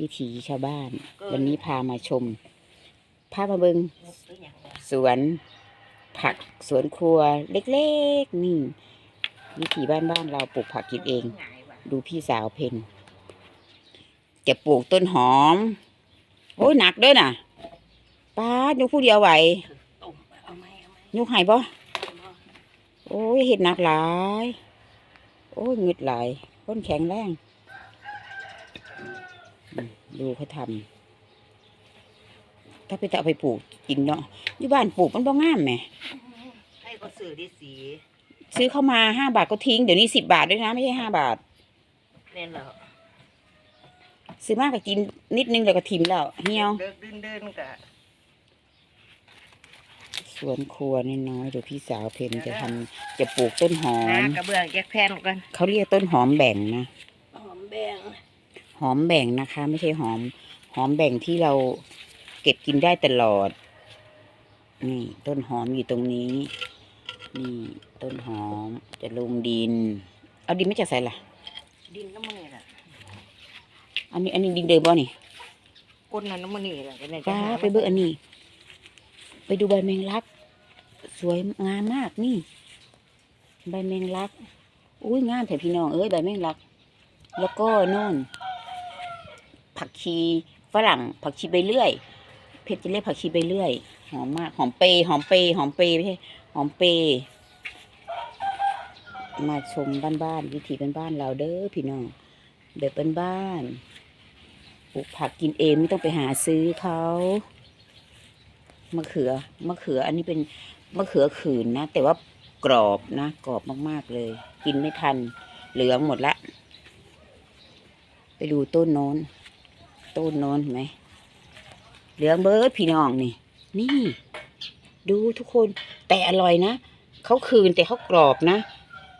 วิถีชาวบ้าน วันนี้พามาชมพามาเบิงสวนผักสวนครัวเล็กๆ นี่ วิถีบ้านบ้านๆเราปลูกผักกินเอง ดูพี่สาวเพนจะปลูกต้นหอม โอ้ยหนักเด้อน่ะป้าดยกผู้เดียวไหวตุ่มเอาไหมเอาไหมยกให้บ่โอ้ยเห็ดหนักหลาย โอ้ยเงึดหลายต้นแข็งแรงอืม ดูเขาทำถ้าไปจะเอาไปปลูกกินเนาะอยู่บ้านปลูกมันบ่งามแหมให้ก็สื่อดีสี ซื้อเข้ามาห้าบาทก็ทิ้ง เดี๋ยวนี้สิบบาทด้วยนะไม่ใช่ห้าบาทเนี่ยเหรอซื้อมากก็กินนิดนึงแล้วก็ทิมแล้วเหี่ยวเดินเดินเดินกะสวนครัวน้อยๆเดี๋ยวพี่สาวเพนจะทำจะปลูกต้นหอหามกระเบื้องแยกแผ่นกัน เขาเรียกต้นหอมแบ่งนะ หอมแบง หอมแบ่งนะคะ ไม่ใช่หอม หอมแบ่งที่เราเก็บกินได้ตลอด นี่ต้นหอมอยู่ตรงนี้ นี่ต้นหอมจะลงดิน เอาดินไม่จากใส่ล่ะดินน้ำมันนี่แหละอันนี้ อันนี้ดินเดิมบ่นี่ก้นนั้นน้ำมันนี่แหละกันเนี่ยป้าไปเบิ่งอันนี้ ไปดูใบแมงลัก สวยงามมากนี่ ใบแมงลัก อุ้ยงามแถพี่น้องเอ้ยใบแมงลัก แล้วก็โน่น ผักชีฝรั่ง ผักชีใบเลื่อย เพชรจะเรียกผักชีใบเลื่อย หอมมาก หอมเปยหอมเปยหอมเปรย์ไม่ใช่หอมเปยมาชมบ้านๆวิถีบ้านๆเราเด้อพี่น้องแบบบ้านๆปลูกผักกินเองไม่ต้องไปหาซื้อเขามะเขือมะเขือ อันนี้เป็นมะเขือขืนนะ แต่ว่ากรอบนะ กรอบมากๆเลย กินไม่ทัน เหลืองหมดละ ไปดูต้นโน้น ต้นโน้นเห็นไหม เหลืองเบิร์ดพี่น้องนี่ นี่ ดูทุกคนแต่อร่อยนะเขาคืนแต่เขากรอบนะ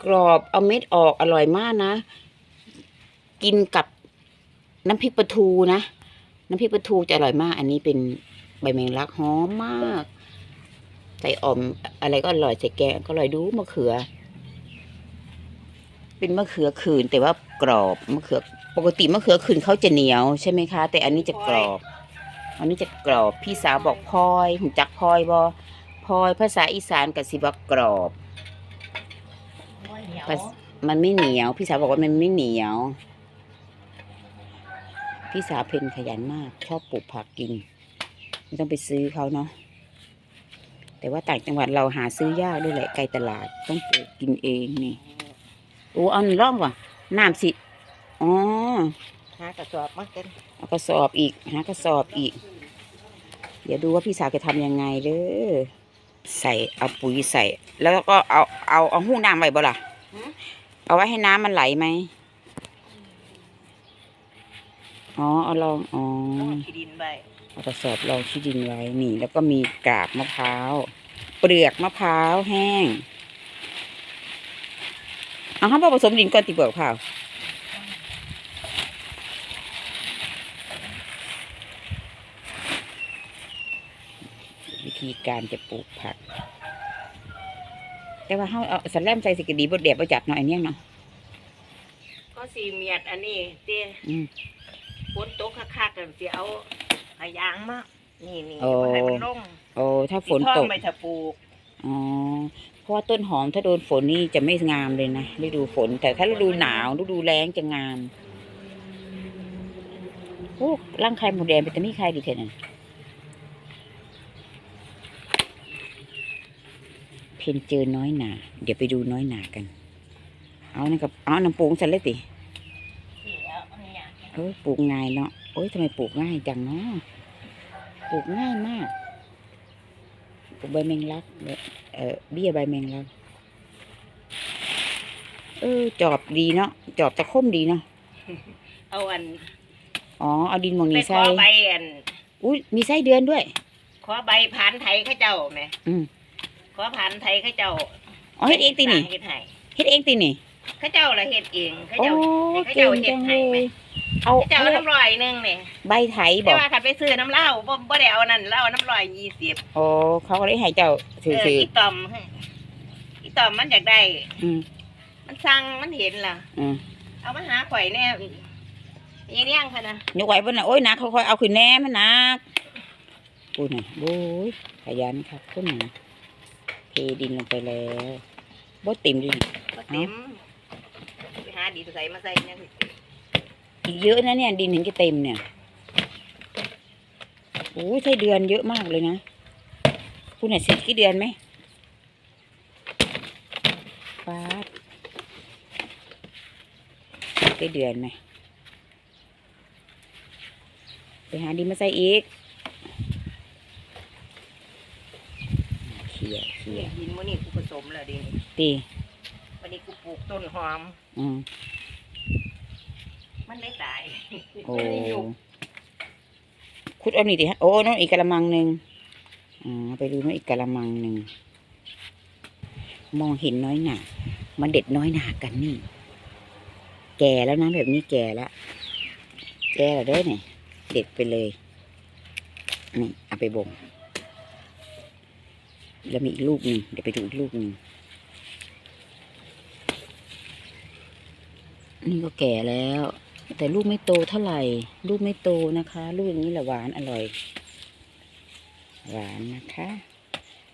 กรอบเอาเม็ดออกอร่อยมากนะ กินกับน้ำพริกปลาทูนะ น้ำพริกปลาทูจะอร่อยมาก อันนี้เป็นใบแมงลักหอมมากใส่อ่อมอะไรก็อร่อยใส่แกงก็อร่อยดูมะเขือ เป็นมะเขือขืนแต่ว่ากรอบมะเขือ ปกติมะเขือขืนเขาจะเหนียวใช่ไหมคะ แต่อันนี้จะกรอบ อันนี้จะกรอบพี่สาวบอกพลอยหูจักพลอยบอพลอยภาษาอีสานกับสิบอกกรอบเหนียวภาษมันไม่เหนียว พี่สาวบอกว่ามันไม่เหนียว พี่สาวเพนขยันมาก ชอบปลูกผักกินไม่ต้องไปซื้อเขาเนาะแต่ว่าต่างจังหวัดเราหาซื้อยากด้วยแหละไกลตลาดต้องปลูกกินเองนี่โอ้เอาหนึ่งร่องว่ะน้ำสิ อ๋อหากระสอบมากันเอากระสอบอีก หากระสอบอีก เดี๋ยวดูว่าพี่สาวจะทำยังไงเด้อใส่เอาปุ๋ยใส่ แล้วก็เอาเอาเอาหู้น้ำไว้บ่ล่ะเอาไว้ให้น้ำมันไหลไหมอ๋อเอาลองอ๋อต้องขีดินใบเอากระสอบรองที่ดินไว้นี่ แล้วก็มีกาบมะพร้าว เปลือกมะพร้าวแห้งเอาเขาบอกผสมดินก่อนติเปลือกข้าววิ ธีการจะปลูกผัก แต่ว่าเขาเอาสันแลมใส่สิกดีบดเดียบจักหน่อยเนี่ยเนาะก็สีเมียดอันนี้เตี้ยอืมฝนตกคักๆกันเสียเอาหายางมานี่นี่โอ้มาให้มันลงโอ้ถ้าฝนสีทองตกไปถ้าปลูกอ๋อเพราะว่าต้นหอมถ้าโดนฝนนี่จะไม่งามเลยนะฤดูฝน แต่ถ้าฤดูหนาวฤดูแล้งจะงามโอ้ร่างใครหมูแดงเป็นตะมีใครดีแค่นั้น เพนเจอน้อยหนา เดี๋ยวไปดูน้อยหนากัน เอานั่นกับเอาน้ำปรุงใส่เลยตินี่แล้วเนี่ยเออปลูกง่ายเนาะโอ้ยทำไมปลูกง่ายจังเนาะปลูกง่ายมากปลูกใบแมงลักเออเบี้ยใบแมงลักเออจอบดีเนาะจอบตะคมดีเนาะเอาอันอ๋อเอาดินหมองไปนี้ขใส่อใบอันอุ้ยมีไส้เดือนด้วย ขอใบผ่านไทยเข้าเจ้าไหมอืม ขอผ่านไทยเข้าเจ้าอ๋อเฮ็ดเองตินี่เฮ็ดให้เฮ็ดเองตินี่เข้าเจ้าละเฮ็ดเองเข้าโอ้เจ้าให้เก่เขางเฮ็จัดงให้เลไหมยเอาเจ้าเอาน้ำลอยหนึงเนี่ยใบไถบแต่อกว่าคันไปซื้อน้ำเหล้าบ่บ่ได้เอานั่นเหล้าน้ำลอยยี่สิบโอ้เขาก็เลยให้เจ้าถือเออถืออีตอมอีตอมมันอยากได้อืมมันสั่งมันเห็นล่ะอืมเอามาหาข่อยแน่ยังเลี้ยงค่ะนะยกไหวบ่น่ะโอ้ยหนักค่อยๆเอาขึ้นแหน่มันหนักปุ้ยน่ะโอ้ยขยันครับคุณน่ะเท ดินลงไปแล้วบ่เต็มดิก็เต็มไปหาดีใส่มาใส่เนี่ยอีกเยอะนะเนี่ย ดินถึงจะเต็มเนี่ยโอ้ยใช้เดือนเยอะมากเลยนะ คุณน่ะเสร็จกี่เดือนไหมฟาดได้เดือนไหมไปหาดินมาใส่อีกเขี่ยเขี่ยดินมื้อนี้กูผสมแล้วดินตีวันนี้กูปลูกต้นหอม อืมมันได้ตายโอ้มันได้อยู่คุดเอานี่ดิฮะโอ้น้องอีกกระมังหนึ่งอ่าไปดูน้องอีกกระมังหนึ่งมองเห็นน้อยหนามันเด็ดน้อยหนากันนี่ แก่แล้วนะแบบนี้แก่แล้วแก่แล้วเด้อเนี่ยเด็ดไปเลยนี่เอาไปบ่ง แล้วมีอีกลูกหนึ่งเดี๋ยวไปดูอีกลูกหนึ่งนี่ก็แก่แล้ว แต่ลูกไม่โตเท่าไหร่ ลูกไม่โตนะคะ ลูกอย่างนี้แหละหวานอร่อย หวานนะคะ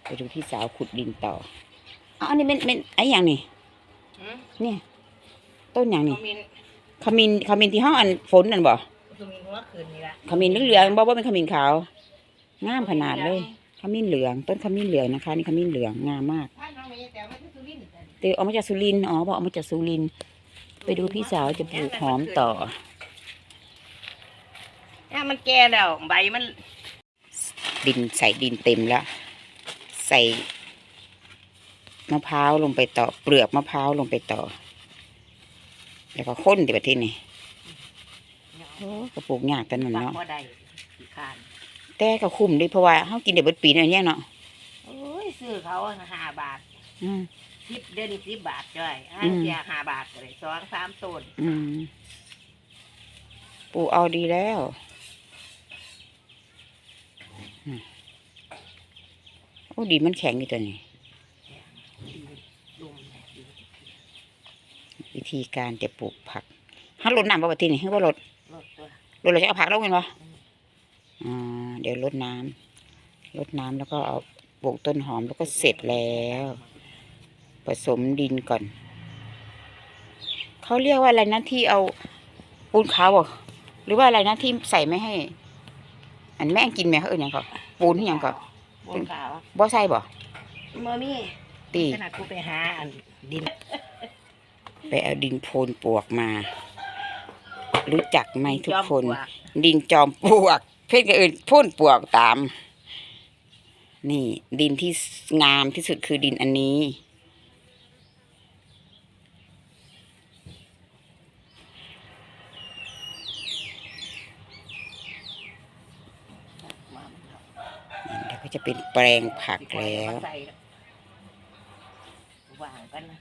ไปดูที่สาวขุดดินต่ออ๋ออันนี้เป็นเป็นไอ้อย่างนี่หืมเนี่ยต้นอย่างนี่เขามีขมิ้นขมิ้นที่ห้องอันฝนนั่นบ่เขามีหัวคืนนี่ละขมิ้นเหลืองๆบอกว่าเป็นขมิ้นขาวงามขนาดเลยข มิ้นเหลือง ต้นขมิ้นเหลืองนะคะ นี่ขมิ้นเหลืองงามมากถ้าน้องไม่แต่ว่าที่สุรินทร์เตอเอามาจากสุรินทร์อ๋อบอกเอามาจากสุรินทร์ไปดูพี่สาวจะปลูกหอมต่อเนี่ยมันแก่แล้วใบมัน ดินใส่ดินเต็มแล้ว ใส่มะพร้าวลงไปต่อ เปลือกมะพร้าวลงไปต่อ แล้วก็ข้นติประเทศนี่โอ้กระปลูกยากกันนั่นปักเนาะบ่ได้ขี้คร้าน แต่ก็คุ้มด้วยเพราะว่าเขากินเดี๋ยวเบิดปีนั่นเนี่ยเนาะโอ้ยซื้อเขาห้าบาทอืม สิบเดือนสิบบาทจ้อยห้าอืม เสียห้าบาทเลยสองสามต้นอืมปลูกเอาดีแล้วอืมโอ้ดีมันแข็งอยู่ตัวนี้ ลุมเนี่ยดีวิธีการจะปลูกผักฮัลรดน้ำปกตินี่ให้ว่ารดรถตัวรดเราจะเอาผักลงกันวะอ่า เดี๋ยวรดน้ำรดน้ำแล้วก็เอาปลูกต้นหอมแล้วก็เสร็จแล้ว ผสมดินก่อน เขาเรียกว่าอะไรนะที่เอาปูนขาวบ่หรือว่าอะไรนะที่ใส่ไม่ให้ อันแม่งกินไหมเขาเอออย่างก็ปูนที่อย่างก็บนขาวบ่ใส่บ่เมื่อมีตีขนาดกูไปหาอันดิน ไปเอาดินโพนปวกมา รู้จักไหมทุกคนจอมปลวกดินจอมปลวก เพื่อนก็เอื่นพ่นปวกตาม นี่ดินที่งามที่สุดคือดินอันนี้เดี๋ยวก็จะเป็นแปลงผักแล้ววางกันนะ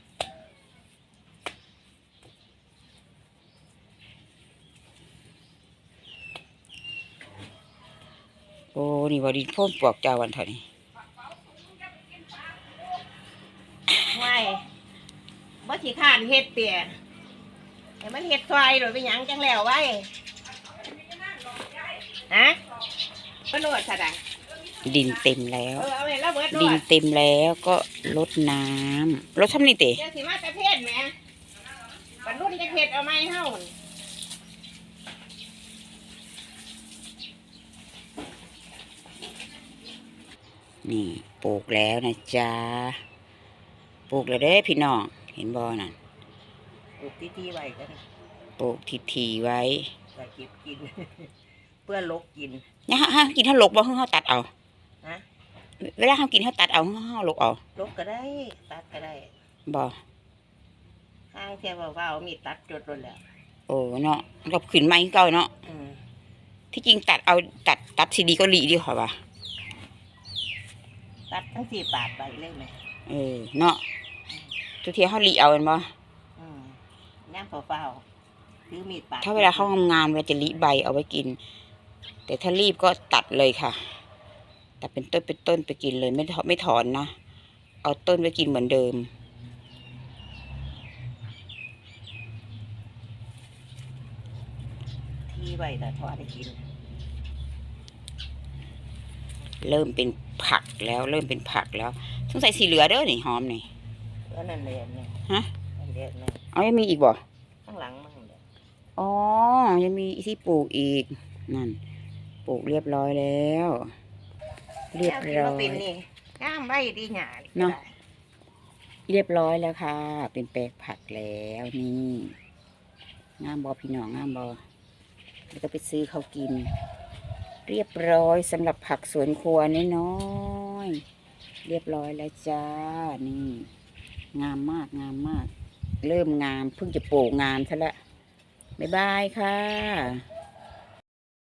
โอ้ นี่ว่าดินพ่นปลวกเจ้าวันเท่านี้ไม่บ่ขี้ข้านเฮ็ดเตี่ยแต่มันเฮ็ดซอยหรือไปหยังจังแล้วไว้ฮะก็นวดซะได้ดินเต็มแล้ว เออเอาให้ระเบิดนดิวนดเต็มแล้วก็ลดน้ำลดทำนี่เตะ เดี๋ยวสิมาตะเพศแหมบรรลุนจะเฮ็ดเอาไม้เฮานี่ ปลูกแล้วนะจ๊ะปลูกแล้วเด้พี่น้องเห็นบ่น่ะปลูกที่ๆไว้กันปลูกทีทีๆไว้ก็เก็บกิน เพื่อลกกินเนี่ยฮะฮะกินเท่าลกบ่เฮาตัดเอาฮะเวลาเฮากินเฮาตัดเอาเฮาลกเอาลกก็ได้ ตัดก็ได้บ่ห้างเทียบว่าเอามีดตัดจดลงแล้ว โอ้เนาะมันก็ขึ้นมาอีกเก่าเนาะอืมที่จริงตัดเอาตัดตัดซีดีเกาหลีดีกว่าว่ะ ตัดทั้งสี่ปาดไปเลยไหมเออเนาะทุกทีเฮาหลีเอาแม่นบ่อืมย่างเปล่าๆถือมีดปาดถ้าเวลาเขางามๆเราจะหลีใบเอาไว้กิน แต่ถ้ารีบก็ตัดเลยค่ะตัดเป็นต้นเป็นต้นไปกินเลย ไม่ถอนไม่ถอนนะเอาต้นไว้กินเหมือนเดิมทไว้แต่ทอดได้กิน เริ่มเป็นผักแล้ว เริ่มเป็นผักแล้วสงสัยสีเหลือเด้อนี่หอมนี่ก็นั่นเลยอันเนี่ยฮะอันเดียวนั่นเอายังมีอีกบ่ข้างหลังมั่งเด้ออ๋อยังมีที่ปลูกอีกนั่นปลูกเรียบร้อยแล้ว เรียบแล้ร้วอที่ยมาเป็นนี่งามไว้ดีหยาเนาะเรียบร้อยแล้วค่ะ เป็นแปลงผักแล้วนี่งามบอพี่น้องงามบอแล้วก็ไปซื้อเขาวกิน เรียบร้อยสำหรับผักสวนครัวน้อยๆเรียบร้อยแล้วจ้านี่ งามมากงามมาก เริ่มงามเพิ่งจะปลูกงามซะละบ๊ายบายค่ะ